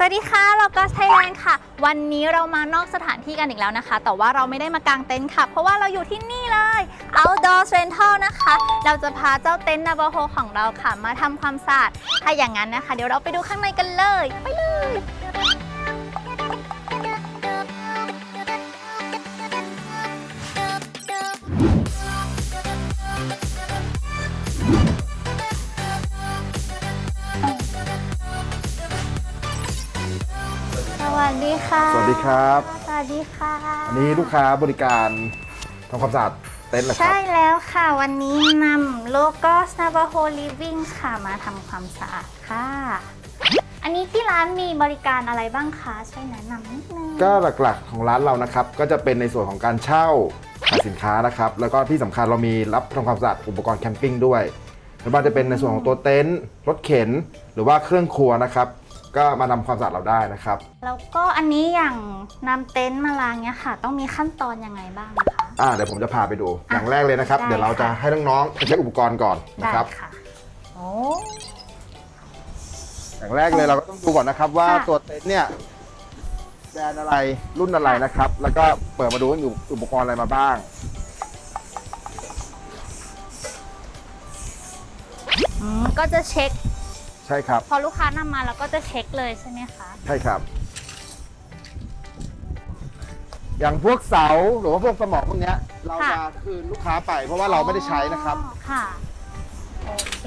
สวัสดีค่ะ เราก็ไทยแลนด์ค่ะ วันนี้เรามานอกสถานที่กันอีกแล้วนะคะ แต่ว่าเราไม่ได้มากางเต็นท์ค่ะ เพราะว่าเราอยู่ที่นี่เลย Outdoor Rental นะคะ เราจะพาเจ้าเต็นท์นาบาโฮของเราค่ะ มาทำความสะอาด ถ้าอย่างนั้นนะคะ เดี๋ยวเราไปดูข้างในกันเลย ไปเลย ค่ะ สวัสดีครับ สวัสดีค่ะ อันนี้ลูกค้าบริการทำความสะอาดเต็นท์เหรอครัใช่บแล้วค่ะ วันนี้นำโลโก้ Navajo Living ค่ะมาทำความสะอาดค่ะ อันนี้ที่ร้านมีบริการอะไรบ้างคะ ช่วยแนะนำนิดนึง ก็หลักๆของร้านเรานะครับ ก็จะเป็นในส่วนของการเช่าขายสินค้านะครับ แล้วก็ที่สำคัญเรามีรับทำความสะอาดอุปกรณ์แคมปิ้งด้วยไม่ว่าจะเป็นในส่วนของตัวเต็นท์รถเข็น หรือว่าเครื่องครัวนะครับ ก็มาทำความสะอาดเราได้นะครับ แล้วก็อันนี้อย่างนำเต็นท์มาล้างเนี้ยค่ะ ต้องมีขั้นตอนยังไงบ้างนะคะ อ่าเดี๋ยวผมจะพาไปดู อย่างแรกเลยนะครับ ได้ เดี๋ยวเราจะค่ะให้น้องๆไปเช็คอุปกรณ์ก่อนนะครับได้ค่ะ โอ้ อย่างแรกเลยเราก็ต้องดูก่อนนะครับ ว่าค่ะ ตัวเต็นท์เนี่ยแบรนด์อะไรรุ่นอะไรนะครับ แล้วก็เปิดมาดูว่ามีอุปกรณ์อะไรมาบ้าง อืมก็จะเช็ค ใช่ครับ พอลูกค้านำมาเราก็จะเช็คเลยใช่ไหมคะ ใช่ครับ อย่างพวกเสาหรือว่าพวกสมองพวกเนี้ย เราค่ะ จะคืนลูกค้าไป เพราะว่าเราไม่ได้ใช้นะครับ อ๋อค่ะ โอเค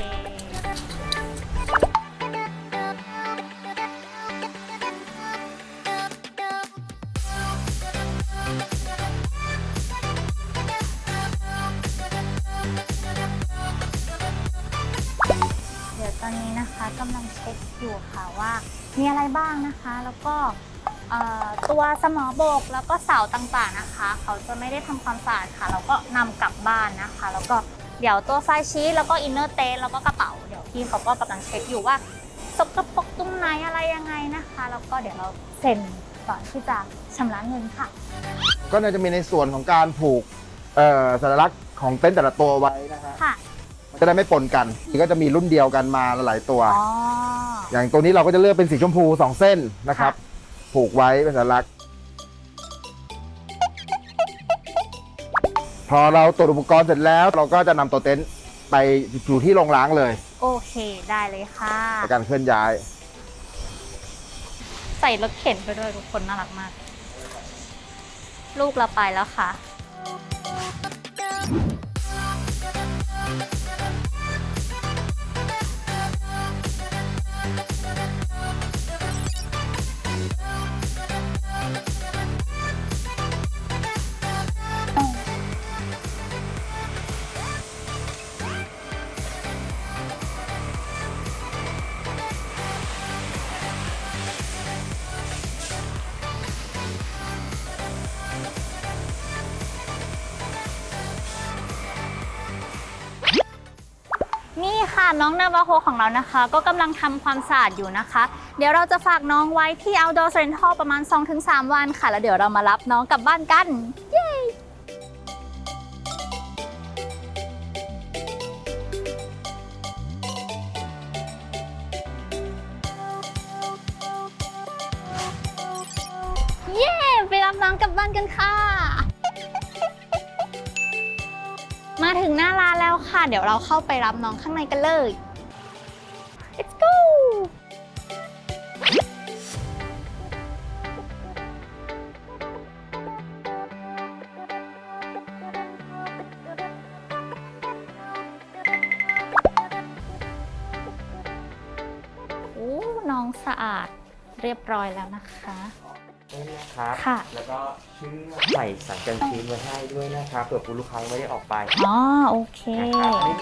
ตอนนี้นะคะกำลังเช็คอยู่ค่ะว่ามีอะไรบ้างนะคะ แล้วก็เอ่อตัวสมอโบกแล้วก็เสาต่างๆนะคะ เขาจะไม่ได้ทำความสะอาดค่ะเราก็นำกลับบ้านนะคะ แล้วก็เดี๋ยวตัวไฟชีสแล้วก็อินเนอร์เตนแล้วก็กระเป๋าเดี๋ยวพี่เขาก็กำลังเช็คอยู่ว่าสกปรกตรงไหนอะไรยังไงนะคะ แล้วก็เดี๋ยวเราเซ็นก่อนที่จะชำระเงินค่ะ ก็จะมีในส่วนของการผูกเอ่อสัญลักษณ์ของเต็นท์แต่ละตัวไว้นะฮะค่ะมัน จะได้ไม่ปนกันก็จะมีรุ่นเดียวกันมาหลายตัว อ๋อ อย่างตัวนี้เราก็จะเลือกเป็นสีชมพูสองเส้นนะครับ ผูกไว้เป็นสัญลักษณ์ พอเราตรวจอุปกรณ์เสร็จแล้ว เราก็จะนำตัวเต็นท์ไปอยู่ที่โรงล้างเลยโอเคได้เลยค่ะ ในการเคลื่อนย้าย ใส่รถเข็นไปด้วยทุกคนน่ารักมาก ลูกเราไปแล้วค่ะ นี่ค่ะน้องนาบาโฮของเรานะคะ ก็กำลังทำความสะอาดอยู่นะคะ เดี๋ยวเราจะฝากน้องไว้ที่ Outdoor Rental ประมาณ 2-3 วันค่ะ แล้วเดี๋ยวเรามารับน้องกลับบ้านกัน เย้เย้ไปรับน้องกลับบ้านกันค่ะ มาถึงหน้าร้านแล้วค่ะ เดี๋ยวเราเข้าไปรับน้องข้างในกันเลย let's go โอ้น้องสะอาดเรียบร้อยแล้วนะคะ นี่นะครับค่ะ แล้วก็เชือกใส่สังกันชีนไว้ให้ด้วยนะครับเผื่อคุณลูกค้าไม่ได้ออกไปอ๋อโอเค นะครับอันนี้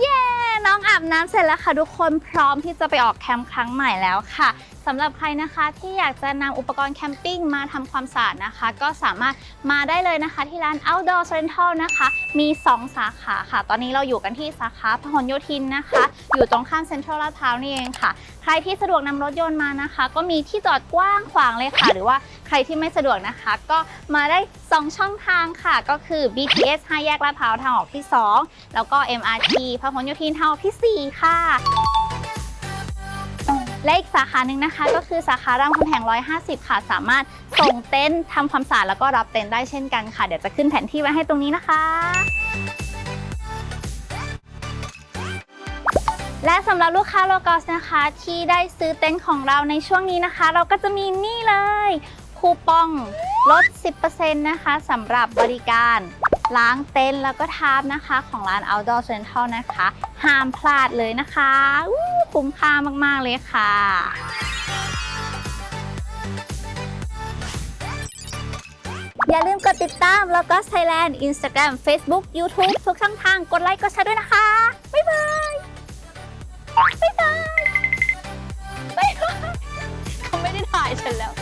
เย้ น้องอาบน้ำเสร็จแล้วค่ะทุกคนพร้อมที่จะไปออกแคมป์ครั้งใหม่แล้วค่ะสำหรับใครนะคะที่อยากจะนำอุปกรณ์แคมปิ้งมาทำความสะอาดนะคะ ก็สามารถมาได้เลยนะคะที่ร้าน Outdoor Rental นะคะ มี 2 สาขาค่ะ ตอนนี้เราอยู่กันที่สาขาพหลโยธินนะคะ อยู่ตรงข้ามเซ็นทรัลลาดพร้าวนี่เองค่ะ ใครที่สะดวกนำรถยนต์มานะคะ ก็มีที่จอดกว้างขวางเลยค่ะ หรือว่าใครที่ไม่สะดวกนะคะ ก็มาได้ 2 ช่องทางค่ะ ก็คือ BTS 5แยกลาดพร้าวทางออกที่ 2 แล้วก็ MRT พหลโยธินทางออกทีสี่4 ค่ะ และอีกสาขาหนึ่งนะคะ ก็คือสาขารามคำแหง 150 ค่ะ สามารถส่งเต็นท์ทำความสะอาดแล้วก็รับเต็นท์ได้เช่นกันค่ะ เดี๋ยวจะขึ้นแผนที่ไว้ให้ตรงนี้นะคะและสำหรับลูกค้าโลกอสนะคะที่ได้ซื้อเต็นท์ของเราในช่วงนี้นะคะ เราก็จะมีนี่เลย คูปองลด 10%นะคะสำหรับบริการ ล้างเต็นท์แล้วก็ทาร์ปนะคะ ของร้าน Outdoor Central นะคะ ห้ามพลาดเลยนะคะ คุ้มค่ามาก ๆ เลยค่ะอย่าลืมกดติดตามแล้วก็ Thailand Instagram Facebook YouTube ทุกช่องทางกดไลค์กดแชร์ด้วยนะคะ บ๊ายบาย บ๊ายบาย บ๊ายบายเขาไม่ได้ถ่ายฉันแล้ว